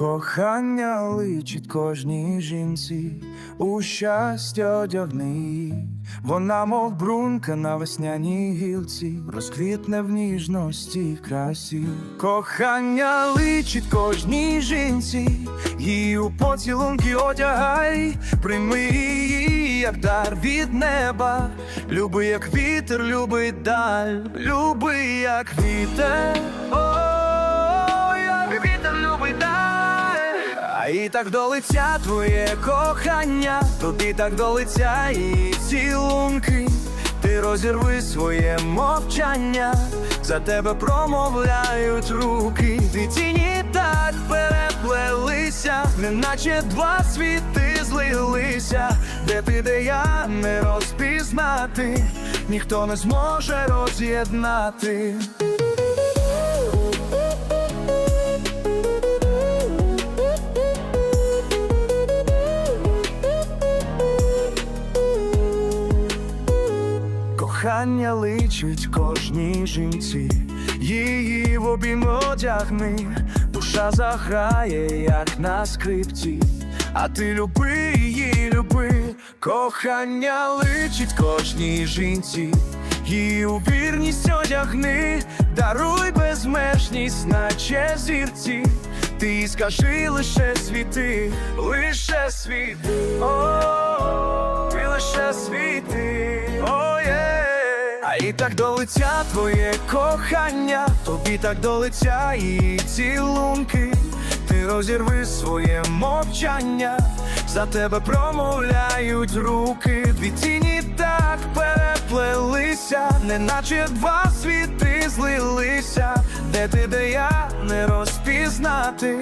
Кохання личить кожній жінці, у щастя одягни. Вона, мов брунка на весняній гілці, розквітне в ніжності й красі. Кохання личить кожній жінці, її у поцілунки одягай, прийми її, як дар від неба. Люби, як вітер, люби даль, люби, як вітер. Так до лиця твоє кохання, тобі так до лиця і цілунки. Ти розірви своє мовчання, за тебе промовляють руки. Твій тіні так переплелися, неначе два світи злилися, де ти, де я не розпізнати, ніхто не зможе роз'єднати. Кохання личить кожній жінці, її в обійми одягни, душа заграє, як на скрипці, а ти люби її, люби, кохання личить кожній жінці, її у вірність одягни, даруй безмежність, наче зірці. Ти скажи лише світи, лише світи, о, ти лише світи, о, і так до твоє кохання, тобі так до і цілунки. Ти розірви своє мовчання, за тебе промовляють руки, дві тіні так переплелися, неначе два світи злилися, де ти, де я не розпізнати,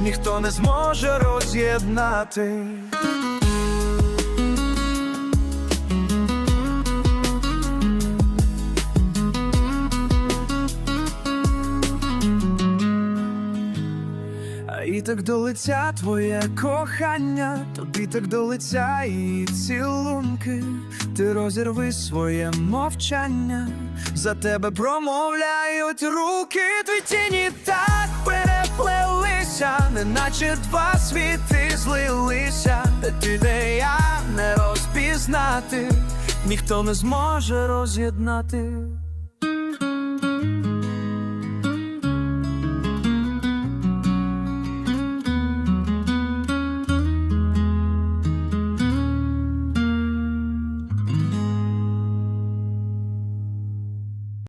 ніхто не зможе роз'єднати. Так до лиця твоє кохання, тобі так до лиця і цілунки, ти розірви своє мовчання, за тебе промовляють руки, твій тіні. Так переплелися, неначе два світи злилися, де ти, де я не розпізнати, ніхто не зможе роз'єднати.